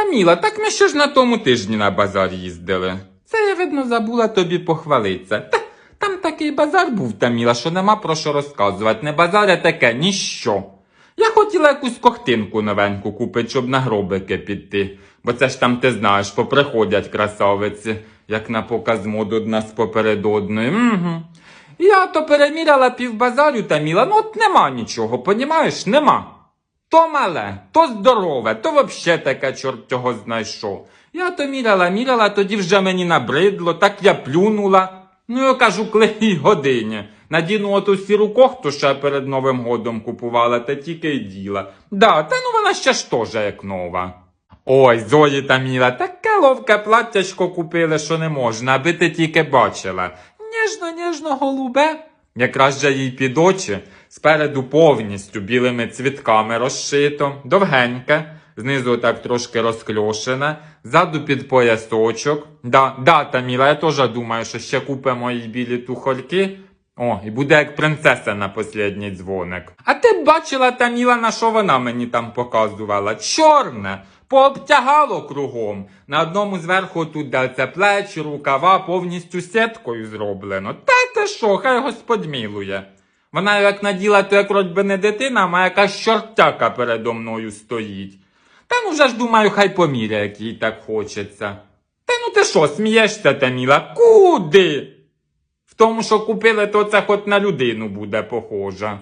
Таміла, так ми ще ж на тому тижні на базар їздили. Це я, видно, забула тобі похвалитися. Та, там такий базар був, Таміла, що нема про що розказувати. Не базар, а таке, ніщо. Я хотіла якусь кохтинку новеньку купити, щоб на гробики піти. Бо це ж там ти знаєш, поприходять красавиці, як на показ мод одна з поперед одної. Угу. Я то переміряла півбазарю Таміла, ну от нема нічого, понімаєш, нема. То мале, то здорове, то вообще таке чорт його знайшов. Я то міряла, міряла, тоді вже мені набридло, так я плюнула. Ну, я кажу, клеїй годині. Надіну оту сіру кохту, я перед Новим годом купувала, та тільки й діла. Да, та ну вона ще ж теж як нова. Ой, Зої та Міла, таке ловке платтячко купили, що не можна, аби ти тільки бачила. Ніжно, ніжно, голубе. Якраз же їй під очі, спереду повністю білими цвітками розшито, довгеньке, знизу так трошки розкльошене, ззаду під поясочок. Да, да, Таміла, я теж думаю, що ще купимо їй білі тухольки. О, і буде як принцеса на послідній дзвоник. А ти бачила, Таміла, на що вона мені там показувала? Чорне, пообтягало кругом. На одному зверху тут де це плечі, рукава повністю сіткою зроблено. Та ти що, хай господь мілує. Вона як наділа, то як вроді би не дитина, а якась чортяка передо мною стоїть. Та ну вже ж думаю, хай поміряє, як їй так хочеться. Та ну ти що, смієшся, Таміла? Куди? В тому, що купили, то це хоч на людину буде похожа.